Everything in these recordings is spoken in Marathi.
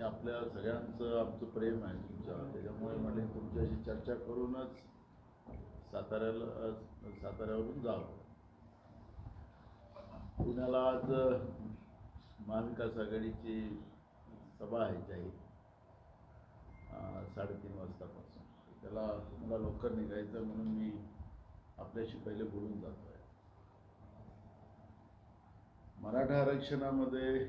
आणि आपल्या सगळ्यांचं आमचं प्रेम आहे तुमच्या. त्याच्यामुळे म्हटले तुमच्याशी चर्चा करूनच साताऱ्याला साताऱ्यावरून जावं. पुण्याला आज महाविकास आघाडीची सभा आहे जाहीर. साडेतीन वाजतापासून. त्याला मला लवकर निघायचं म्हणून मी आपल्याशी पहिले बोलून जातो आहे मराठा आरक्षणामध्ये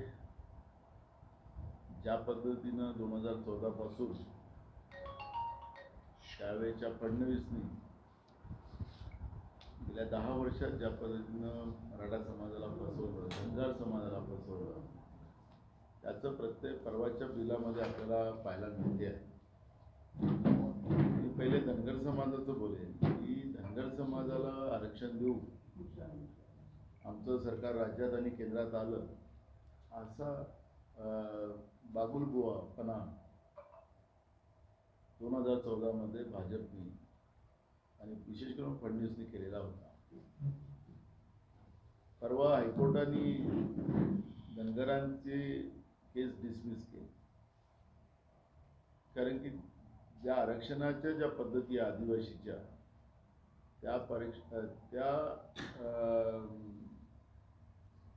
ज्या पद्धतीनं दोन हजार चौदापासून त्यावेळेच्या फडणवीसनी गेल्या दहा वर्षात ज्या पद्धतीनं मराठा समाजाला फसवलं धनगर समाजाला फसवलं त्याचं प्रत्येक परवाच्या बिलामध्ये आपल्याला पाहायला मिळते. आहे मी पहिले धनगर समाजाचं बोलेन. की धनगर समाजाला आरक्षण देऊ. आमचं सरकार राज्यात आणि केंद्रात आलं. असा अं, बागुलबुवापणा दोन हजार चौदामध्ये भाजपनी आणि विशेष करून फडणवीसने केलेला होता. परवा हायकोर्टाने धनगरांची केस डिसमिस केली. कारण की ज्या आरक्षणाच्या ज्या पद्धती आदिवासीच्या त्या परीक्षा त्या अं,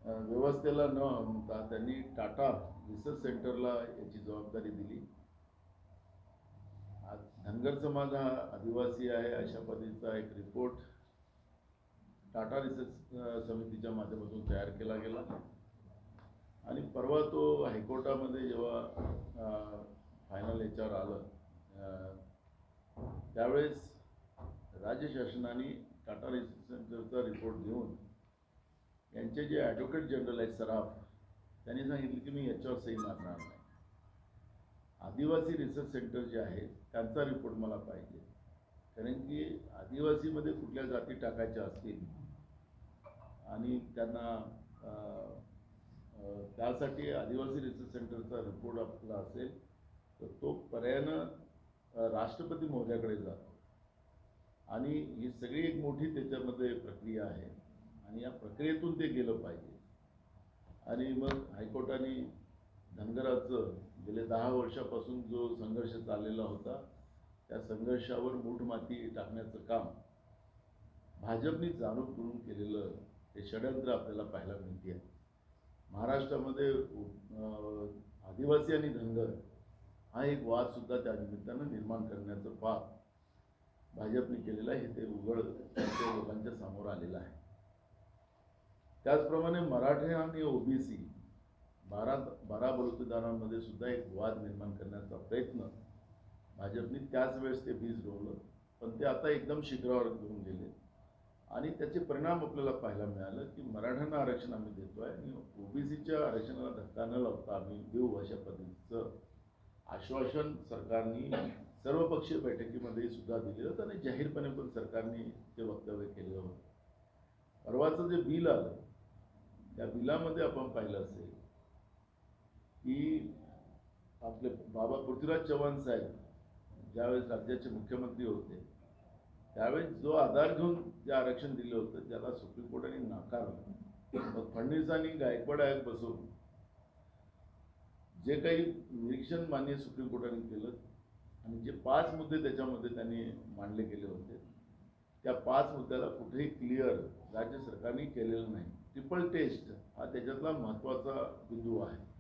व्यवस्थेला न आणता त्यांनी टाटा रिसर्च सेंटरला याची जबाबदारी दिली. आज धनगर समाज हा आदिवासी आहे अशा पद्धतीचा एक रिपोर्ट टाटा रिसर्च समितीच्या माध्यमातून तयार केला गेला. आणि परवा तो हायकोर्टामध्ये जेव्हा फायनल याच्यावर आलं त्यावेळेस राज्य शासनाने टाटा रिसर्च सेंटरचा रिपोर्ट घेऊन यांचे जे ॲडव्होकेट जनरल आहेत सराफ त्यांनी सांगितलं की मी याच्यावर सही मारणार नाही. आदिवासी रिसर्च सेंटर जे आहे त्यांचा रिपोर्ट मला पाहिजे. कारण की आदिवासीमध्ये कुठल्या जाती टाकायच्या असतील आणि त्यांना त्यासाठी आदिवासी रिसर्च सेंटरचा रिपोर्ट आपला असेल तर तो पर्यायानं राष्ट्रपती महोदयाकडे जातो. आणि ही सगळी एक मोठी त्याच्यामध्ये प्रक्रिया आहे. आणि या प्रक्रियेतून ते गेलं पाहिजे. आणि मग हायकोर्टाने धनगराचं गेले दहा वर्षापासून जो संघर्ष चाललेला होता त्या संघर्षावर मूठ माती टाकण्याचं काम भाजपने जाणून करून केलेलं हे षडयंत्र आपल्याला पाहायला मिळते. आहे महाराष्ट्रामध्ये अं, आदिवासी आणि धनगर हा एक वादसुद्धा त्या निमित्तानं निर्माण करण्याचं पाप भाजपने केलेलं आहे. हे ते उघड लोकांच्या समोर आलेलं आहे. त्याचप्रमाणे मराठे आणि ओबीसी बारा बारा बलुतेदारांमध्ये सुद्धा एक वाद निर्माण करण्याचा प्रयत्न भाजपने त्याच वेळेस ते बीज रोवलं पण ते आता एकदम शिखरावर घेऊन गेले. आणि त्याचे परिणाम आपल्याला पाहायला मिळालं की मराठ्यांना आरक्षण आम्ही देतोय आणि ओबीसीच्या आरक्षणाला धक्का न लावता आम्ही देऊ अशा पद्धतीचं आश्वासन सरकारने सर्वपक्षीय बैठकीमध्ये सुद्धा दिलेलं होतं आणि जाहीरपणे पण सरकारने ते वक्तव्य केलेलं होतं. परवाचं जे बिल आलं त्या बिलामध्ये आपण पाहिलं असेल की आपले बाबा पृथ्वीराज चव्हाण साहेब ज्यावेळेस राज्याचे मुख्यमंत्री होते त्यावेळेस जो आधार घेऊन जे आरक्षण दिलं होतं त्याला सुप्रीम कोर्टाने नाकारलं. मग फडणवीसांनी गायकवाड आयोग बसवून जे काही निरीक्षण मान्य सुप्रीम कोर्टाने केलं आणि जे पाच मुद्दे त्याच्यामध्ये त्यांनी मांडले गेले होते त्या पाच मुद्द्याला कुठेही क्लिअर राज्य सरकारने केलेलं नाही. ट्रिपल टेस्ट हा त्याच्यातला महत्त्वाचा बिंदू आहे.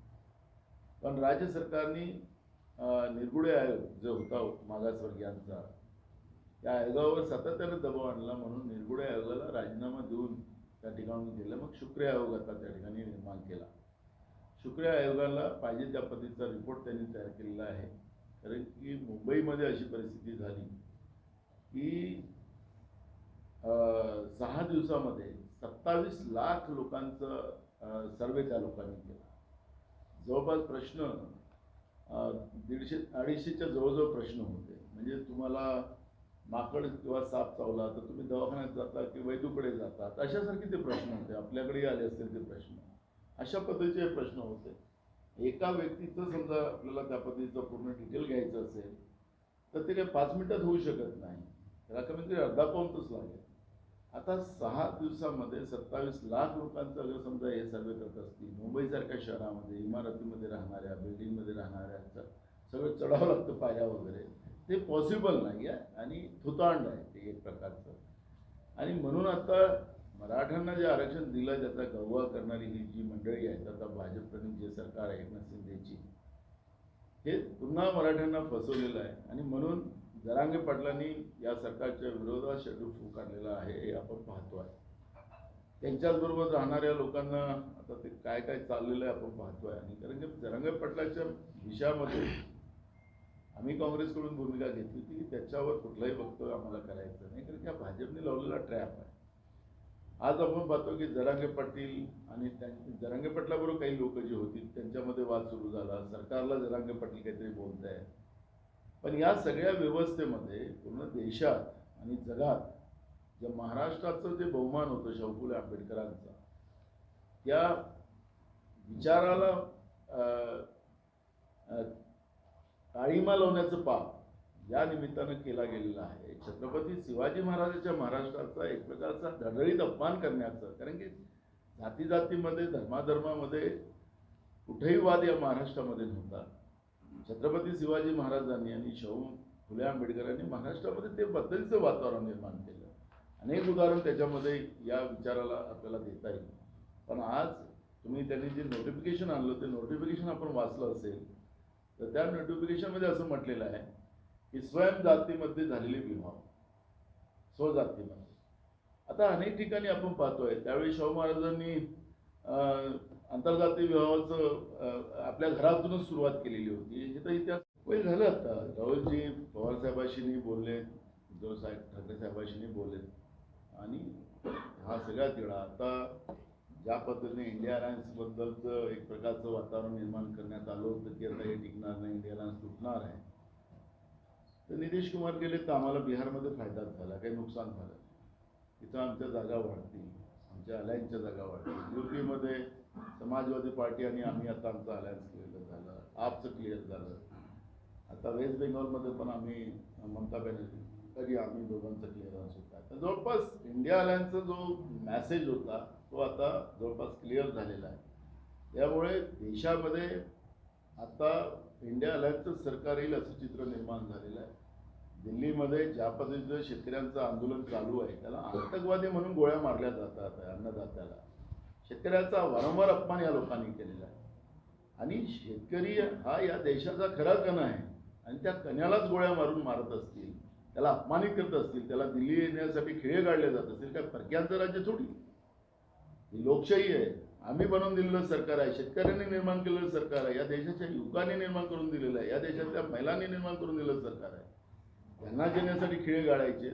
पण राज्य सरकारने अं, आयोग जो होता मागासवर्गीयांचा त्या आयोगावर सातत्यानं दबाव आणला म्हणून निर्गुडे आयोगाला राजीनामा देऊन त्या ठिकाणी गेलं. मग शुक्रिया आयोग आता त्या ठिकाणी निर्माण केला. शुक्रिया आयोगाला पाहिजे त्या पद्धतीचा रिपोर्ट त्यांनी तयार केलेला आहे. कारण की मुंबईमध्ये अशी परिस्थिती झाली की अं, सहा दिवसामध्ये सत्तावीस लाख लोकांचं सर्वे त्या लोकांनी केला. जवळपास प्रश्न दीडशे अडीचशेच्या जवळजवळ प्रश्न होते. म्हणजे तुम्हाला माकड किंवा साप चावला तर तुम्ही दवाखान्यात जाता की वैद्यूकडे जातात अशासारखे ते प्रश्न होते. आपल्याकडे आले असतील ते प्रश्न. अशा पद्धतीचे प्रश्न होते. एका व्यक्तीचं समजा आपल्याला त्या पद्धतीचं पूर्ण डिटेल घ्यायचं असेल तर ते काही पाच मिनिटात होऊ शकत नाही. त्याला कमीत कमी अर्धा पाऊन तच लागेल. आता सहा दिवसामध्ये सत्तावीस लाख लोकांचा जर समजा हे सर्वे करत असतील मुंबईसारख्या शहरामध्ये इमारतीमध्ये राहणाऱ्या बिल्डिंगमध्ये राहणाऱ्यांचं सगळं चढावं लागतं पायऱ्या वगैरे. ते पॉसिबल नाही आहे आणि थुतांड आहे ते एक प्रकारचं. आणि म्हणून आता मराठ्यांना जे आरक्षण दिलं त्याचा गव्वा करणारी ही जी मंडळी आहेत आता भाजपकडून जे सरकार आहे एकनाथ शिंदेची हे पुन्हा मराठ्यांना फसवलेलं आहे. आणि म्हणून जरांगे पाटलांनी या सरकारच्या विरोधात शेड्यूल फुकारलेला आहे हे आपण पाहतो आहे. त्यांच्याचबरोबर राहणाऱ्या लोकांना आता ते काय काय चाललेलं आहे आपण पाहतोय आणि कारण की जरांगे पाटलाच्या विषयामध्ये आम्ही काँग्रेसकडून भूमिका घेतली की त्याच्यावर कुठलाही वक्तव्य आम्हाला करायचं नाही कारण की हा भाजपने लावलेला ट्रॅप आहे. आज आपण पाहतो की जरांगे पाटील आणि त्यां- जरांगे पाटलाबरोबर काही लोक जी होती त्यांच्यामध्ये वाद सुरू झाला. सरकारला जरांगे पाटील काहीतरी बोलत आहे पण या सगळ्या व्यवस्थेमध्ये पूर्ण देशात आणि जगात जे महाराष्ट्राचं जे बहुमान होतं शाहू फुले आंबेडकरांचा त्या विचाराला अं, काळीमा लावण्याचं पाप या निमित्तानं केला गेलेला आहे. छत्रपती शिवाजी महाराजांच्या महाराष्ट्राचा एक प्रकारचा धडळीत अपमान करण्याचं कारण की जाती जातीमध्ये धर्माधर्मामध्ये कुठेही वाद या महाराष्ट्रामध्ये नव्हता. छत्रपती शिवाजी महाराजांनी आणि शाहू फुले आंबेडकरांनी महाराष्ट्रामध्ये ते बदलचं वातावरण निर्माण केलं. अनेक उदाहरण त्याच्यामध्ये या विचाराला आपल्याला देता येईल. पण आज तुम्ही त्यांनी जे नोटिफिकेशन आणलं ते नोटिफिकेशन आपण वाचलं असेल तर त्या नोटिफिकेशनमध्ये असं म्हटलेलं आहे की स्वयं जातीमध्ये झालेले विवाह. स्वजातीमध्ये. आता अनेक ठिकाणी आपण पाहतोय त्यावेळी शाहू महाराजांनी आंतरजातीय विवाहाचं आपल्या घरातूनच सुरुवात केलेली होती. हे तर इतिहास वेळ झालं आता. राहुलजी पवार साहेबांशी बोलले उद्धव साहेब ठाकरे साहेबांशी बोलले आणि हा सगळा तिळा आता ज्या पद्धतीने इंडिया अलायन्सबद्दलचं एक प्रकारचं वातावरण निर्माण करण्यात आलं होतं की आता हे टिकणार नाही इंडिया अलायन्स तुटणार आहे. तर नितीश कुमार गेले तर आम्हाला बिहारमध्ये फायदाच झाला काही नुकसान झालं तिथं आमच्या जागा वाढतील आमच्या अलायन्सच्या जागा वाढतील. युपीमध्ये समाजवादी पार्टी आणि आम्ही आता आमचं अलायन्स क्लिअर झालं. आपचं क्लिअर झालं. आता वेस्ट बेंगॉलमध्ये पण आम्ही ममता बॅनर्जी तरी आम्ही दोघांचं क्लिअरन्स होता तर जवळपास इंडिया अलायन्सचा जो मॅसेज होता तो आता जवळपास क्लिअर झालेला आहे. त्यामुळे देशामध्ये आता इंडिया अलायन्सचं सरकार येईल असं चित्र निर्माण झालेलं आहे. दिल्लीमध्ये ज्या पद्धतीचं शेतकऱ्यांचं आंदोलन चालू आहे त्याला आतंकवादी म्हणून गोळ्या मारल्या जातात अन्नदात्याला. शेतकऱ्याचा वारंवार अपमान या लोकांनी केलेला आहे. आणि शेतकरी हा या देशाचा खरा कण आहे आणि त्या कण्यालाच गोळ्या मारून मारत असतील त्याला अपमानित करत असतील त्याला दिल्ली येण्यासाठी खिळे काढले जात असतील काय परक्यांचं राज्य थोडी. ही लोकशाही आहे. आम्ही बनवून दिलेलं सरकार आहे शेतकऱ्यांनी निर्माण केलेलं सरकार आहे या देशाच्या युवकांनी निर्माण करून दिलेलं आहे या देशातल्या महिलांनी निर्माण करून दिलेलं सरकार आहे. त्यांना घेण्यासाठी खेळ गाळायचे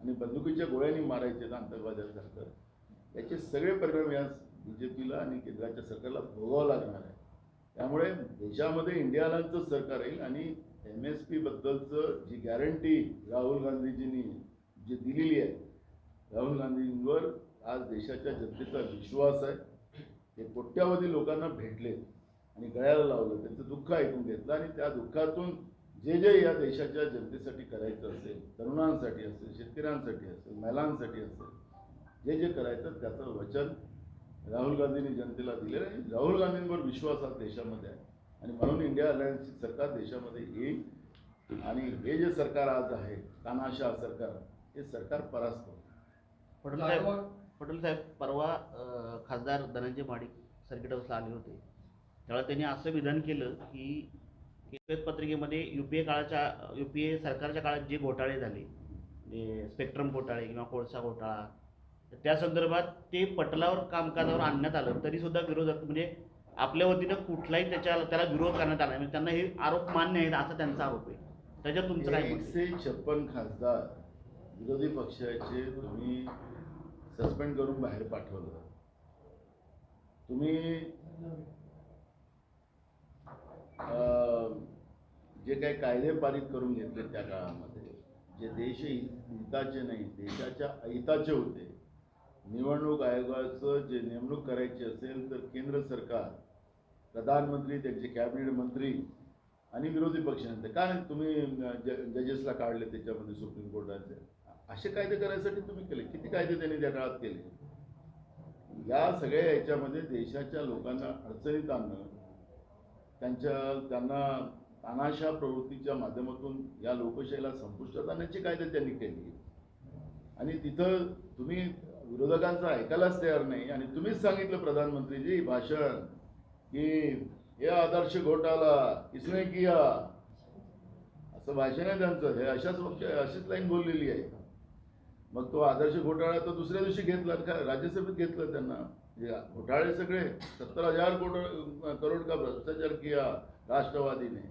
आणि बंदुकीच्या गोळ्यांनी मारायचे आतंकवाद्यांसारखं याचे सगळे परिणाम या बी जे पीला आणि केंद्राच्या सरकारला भोगावं लागणार आहे. त्यामुळे देशामध्ये इंडियालांचं सरकार येईल आणि एम एस पी बद्दलचं जी गॅरंटी राहुल गांधीजींनी जी दिलेली आहे राहुल गांधींवर आज देशाच्या जनतेचा विश्वास आहे. ते कोट्यावधी लोकांना भेटले आणि गळ्याला लावलं त्यांचं दुःख ऐकून घेतलं आणि त्या दुःखातून जे जे या देशाच्या जनतेसाठी करायचं असेल तरुणांसाठी असेल शेतकऱ्यांसाठी असेल महिलांसाठी असेल जे जे करायचं त्याचं वचन राहुल गांधींनी जनतेला दिलेलं आहे राहुल गांधींवर विश्वास हा देशामध्ये आहे. आणि म्हणून इंडिया अलायन्सची सरकार देशामध्ये येईल. आणि हे जे सरकार आज आहे तानाशा सरकार हे सरकार परास्त पटेल साहेब पटेल साहेब परवा खासदार धनंजय माडिक सर्किट हाऊसला आले होते. त्यावेळेला त्यांनी असं विधान केलं की पत्रिकेमध्ये यू पी ए काळाच्या यू पी ए सरकारच्या काळात जे घोटाळे झाले म्हणजे स्पेक्ट्रम घोटाळे किंवा कोळसा घोटाळा त्या संदर्भात ते पटलावर कामकाजावर आणण्यात आलं. तरीसुद्धा विरोधक म्हणजे आपल्या वतीनं कुठलाही त्याच्या त्याला विरोध करण्यात आला म्हणजे त्यांना हे आरोप मान्य आहेत असा त्यांचा आरोप आहे. त्याच्यावर तुमचं काय एकशे छप्पन खासदार विरोधी पक्षाचे तुम्ही सस्पेंड करून बाहेर पाठवलं. तुम्ही अं, जे काही कायदे पारित करून घेतले त्या काळामध्ये जे देश हिताचे नाही देशाच्या अहिताचे होते निवडणूक आयोगाचं जे नेमणूक करायची असेल तर केंद्र सरकार प्रधानमंत्री त्यांचे कॅबिनेट मंत्री आणि विरोधी पक्षनेते. का नाही तुम्ही ज जजेसला काढले त्याच्यामध्ये सुप्रीम कोर्टाचे? असे कायदे करायसाठी तुम्ही केले. किती कायदे त्यांनी त्या काळात केले? या सगळ्या याच्यामध्ये देशाच्या लोकांना अडचणीत आणणं त्यांच्या त्यांना तानाशा प्रवृत्तीच्या माध्यमातून या लोकशाहीला संपुष्टात आणण्याची कायदे त्यांनी केली. आणि तिथं तुम्ही विरोधकांचं ऐकायलाच तयार नाही. आणि तुम्हीच सांगितलं प्रधानमंत्रीजी भाषण की हे आदर्श घोटाला किसने किया. असं भाषण आहे त्यांचं. हे अशाच अशीच लाईन बोललेली आहे. मग तो आदर्श घोटाळा तो दुसऱ्या दिवशी घेतला का राज्यसभेत घेतलं त्यांना. हे घोटाळे सगळे. सत्तर हजार कोट करोड का भ्रष्टाचार किया राष्ट्रवादी ने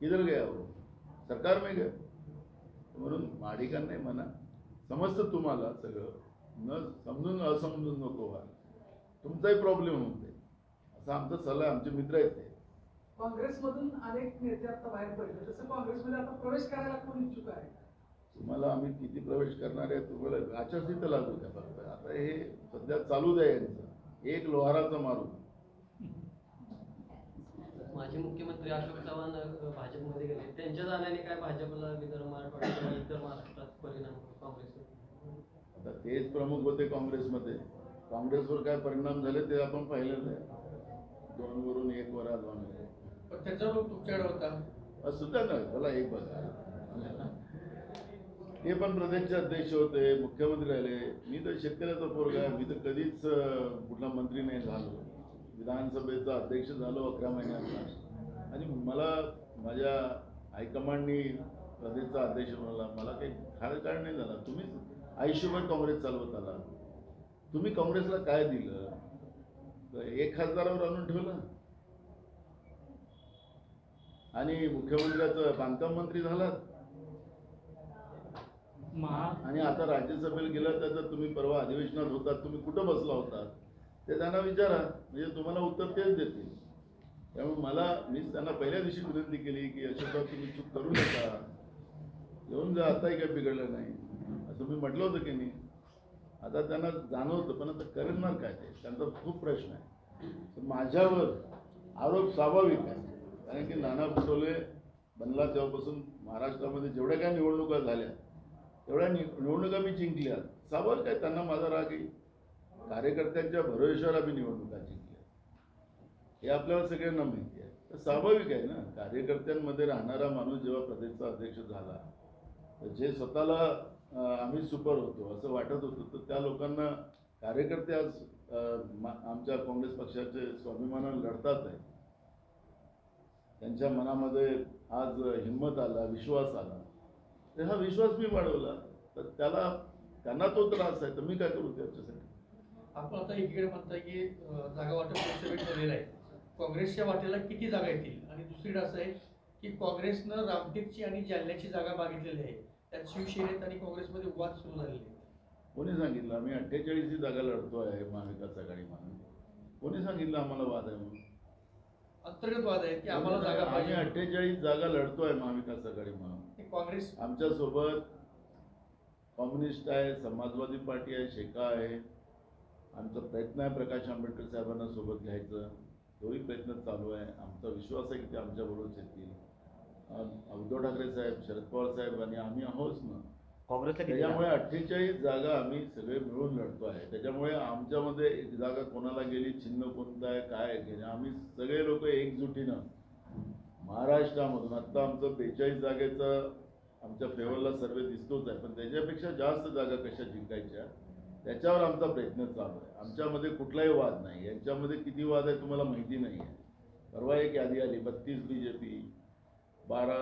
किधर गया हो सरकार में गया? म्हणून माडिकांना म्हणा. समजतं तुम्हाला सगळं. न समजून असमजून नको व्हा. तुमचाही प्रॉब्लेम होते असा आमचा सल्ला आहे, आमचे मित्र आहेत ते. काँग्रेसमधून अनेक नेते आता बाहेर पडले. तसं काँग्रेसमध्ये आता प्रवेश करायला कोण इच्छुक आहे? तुम्हाला आम्ही किती प्रवेश करणार आहे तुम्हाला आचारसंहिता लागू द्या फक्त. आता हे सध्या चालू द्या यांचं. एक लोहाराचं मारू. माजी मुख्यमंत्री अशोक चव्हाण भाजपमध्ये गेले. त्यांच्या जाण्याने काय भाजपला विदर्भ मराठवाडा इतर महाराष्ट्रात परिणाम होतो काँग्रेसवर? आता तेच प्रमुख होते काँग्रेसमध्ये. काँग्रेसवर काय परिणाम झाले ते आपण पाहिलेलं आहे दोन वरून एक वर आम्ही. पण त्याचा रोग तुमच्याकडे होता? असू द्या ना त्याला एक बघा. ते पण प्रदेशचे अध्यक्ष होते मुख्यमंत्री राहिले. मी तर शेतकऱ्याचा पोरगा आहे. मी तर कधीच कुठला मंत्री नाही झालो. विधानसभेचा अध्यक्ष झालो अकरा महिन्याचा. आणि मला माझ्या हायकमांडनी प्रदेशचा अध्यक्ष बनवला. मला काही खाडकाळ नाही झाला. तुम्हीच आयुष्यभर काँग्रेस चालवत आला. तुम्ही काँग्रेसला काय दिलं? तर एक खासदारावर आणून ठेवलं. आणि मुख्यमंत्र्याचं बांधकाम मंत्री झालात. महा आणि आता राज्यसभेला गेलं तर तुम्ही परवा अधिवेशनात होतात तुम्ही कुठं बसला होता ते त्यांना विचारा. म्हणजे तुम्हाला उत्तर तेच देतील. त्यामुळे मला मी त्यांना पहिल्या दिवशी विनंती केली की अशोकराव तुम्ही चूक करू नका. येऊन जा आताही काही बिघडलं नाही. असं मी म्हटलं होतं की नाही आता त्यांना जाणवतं पण आता करणार काय ते? त्यांचा खूप प्रश्न आहे. तर माझ्यावर आरोप स्वाभाविक आहे. कारण की नाना पटोले बनला तेव्हापासून महाराष्ट्रामध्ये जेवढ्या काय निवडणुका झाल्या तेवढ्या नि निवडणुका मी जिंकल्या. स्वाभाविक काय त्यांना माझा राग येईल कार्यकर्त्यांच्या भरोश्यावर आम्ही निवडणुका जिंकल्या. हे आपल्याला सगळ्यांना माहिती आहे. तर स्वाभाविक आहे ना कार्यकर्त्यांमध्ये राहणारा माणूस जेव्हा प्रदेशचा अध्यक्ष झाला तर जे स्वतःला आम्ही सुपर होतो असं वाटत होतं. तर त्या लोकांना कार्यकर्ते आज आमच्या काँग्रेस पक्षाचे स्वाभिमानानं लढतात आहे. त्यांच्या मनामध्ये आज हिंमत आला विश्वास आला. तर हा विश्वास मी वाढवला. तर त्याला त्यांना तो त्रास आहे. तर मी काय करू त्याच्यासाठी? आपण आता एकीकडे म्हणताय की जागा वाटप लोकसभेत आहे. काँग्रेसच्या वाटेला किती जागा येतील? आणि दुसरीकडे असं आहे की काँग्रेसनं रामटेकची आणि जालन्याची जागा मागितलेली आहे. त्यात शिवसेनेत आणि काँग्रेसमध्ये वाद सुरू झालेले आहेत. कोणी सांगितलं? आम्ही अठ्ठेचाळीस ही जागा लढतो आहे महाविकास आघाडी म्हणून. कोणी सांगितलं आम्हाला वाद आहे म्हणून? अंतर्गत वाद आहेत की आम्हाला जागा आम्ही अठ्ठेचाळीस जागा लढतोय महाविकास आघाडी म्हणून. हे काँग्रेस आमच्यासोबत कम्युनिस्ट आहे समाजवादी पार्टी आहे शेका आहे. आमचा प्रयत्न आहे प्रकाश आंबेडकर साहेबांना सोबत घ्यायचं. तोही प्रयत्न चालू आहे. आमचा विश्वास आहे की ते आमच्याबरोबरच येतील. उद्धव ठाकरे साहेब शरद पवार साहेब आणि आम्ही आहोत ना. काँग्रेसला किती त्याच्यामुळे अठ्ठेचाळीस जागा आम्ही सगळे मिळून लढतो आहे. त्याच्यामुळे आमच्यामध्ये एक जागा कोणाला गेली चिन्ह कोणतं आहे काय नाही, आम्ही सगळे लोक एकजुटीनं. महाराष्ट्रामधून आत्ता आमचं बेचाळीस जागेचं आमच्या फेवरला सर्वे दिसतोच आहे पण त्याच्यापेक्षा जास्त जागा कशा जिंकायच्या त्याच्यावर आमचा प्रयत्न चालू आहे. आमच्यामध्ये कुठलाही वाद नाही. यांच्यामध्ये किती वाद आहे तुम्हाला माहिती नाही आहे परवा एक यादी आली बत्तीस बी जे पी बारा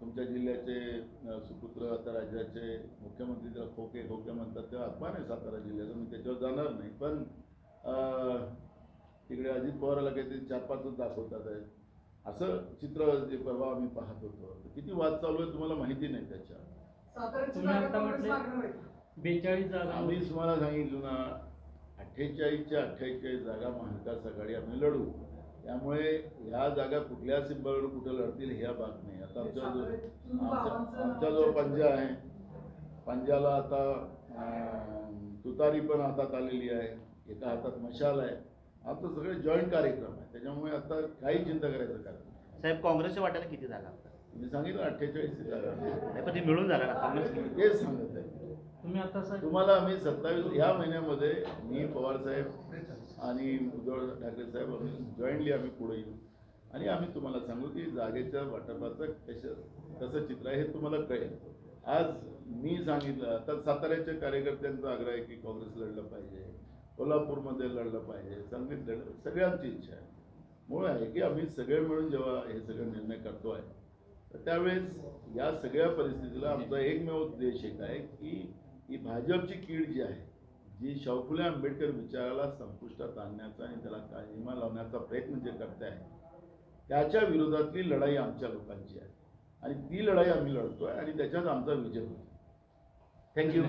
तुमच्या जिल्ह्याचे सुपुत्र आता राज्याचे मुख्यमंत्री त्याला खोके खोके म्हणतात तेव्हा अपमान आहे सातारा जिल्ह्याचा. मी त्याच्यावर जाणार नाही. पण अ, तिकडे अजित पवाराला काहीतरी चार पाचच दाखवतात आहे असं चित्र जे परवा आम्ही पाहत होतो. किती वाद चालू आहे तुम्हाला माहिती नाही त्याच्या बेचाळीस जागा आम्हीच तुम्हाला सांगितलं ना अठ्ठेचाळीसच्या अठ्ठेचाळीस जागा महाविकास आघाडी आम्ही लढू त्यामुळे ह्या जागा कुठल्या सिंबलवर कुठं लढतील ह्या बात नाही. आता आमच्या जो आमच्या आमचा जो पंजा आहे पंजाला आता तुतारी पण हातात आलेली आहे. एका हातात मशाल आहे. आमचं सगळे जॉईंट कार्यक्रम आहे. त्याच्यामुळे आता काही चिंता करायचं कारण. साहेब काँग्रेसच्या वाट्याला किती जागा असतात? मी सांगितलं अठ्ठेचाळीस जागा नाही पण ते मिळून झालं ना काँग्रेस तेच सांगत आहे. तुम्ही आता साहेब तुम्हाला आम्ही सत्तावीस या महिन्यामध्ये मी पवार साहेब आणि उद्धव ठाकरे साहेब आम्ही जॉईंटली आम्ही पुढे येऊ. आणि आम्ही तुम्हाला सांगू की जागेच्या वाटपाचं कसं कसं चित्र आहे हे तुम्हाला कळेल. आज मी सांगितलं तर साताऱ्याच्या कार्यकर्त्यांचा आग्रह आहे की काँग्रेस लढलं पाहिजे कोल्हापूरमध्ये लढलं पाहिजे सांगलीत लढलं सगळ्यांची इच्छा आहे. मूळ आहे की आम्ही सगळे मिळून जेव्हा हे सगळे निर्णय करतो आहे तर त्यावेळेस या सगळ्या परिस्थितीला आमचा एकमेव उद्देश एक आहे की ही भाजपची कीड जी आहे जी शाहू फुले आंबेडकर विचाराला संपुष्टात आणण्याचा आणि त्याला काळीमा लावण्याचा प्रयत्न जे करते आहे त्याच्या विरोधातली लढाई आमच्या लोकांची आहे. आणि ती लढाई आम्ही लढतो आहे आणि त्याच्यात आमचा विजय होतो थँक्यू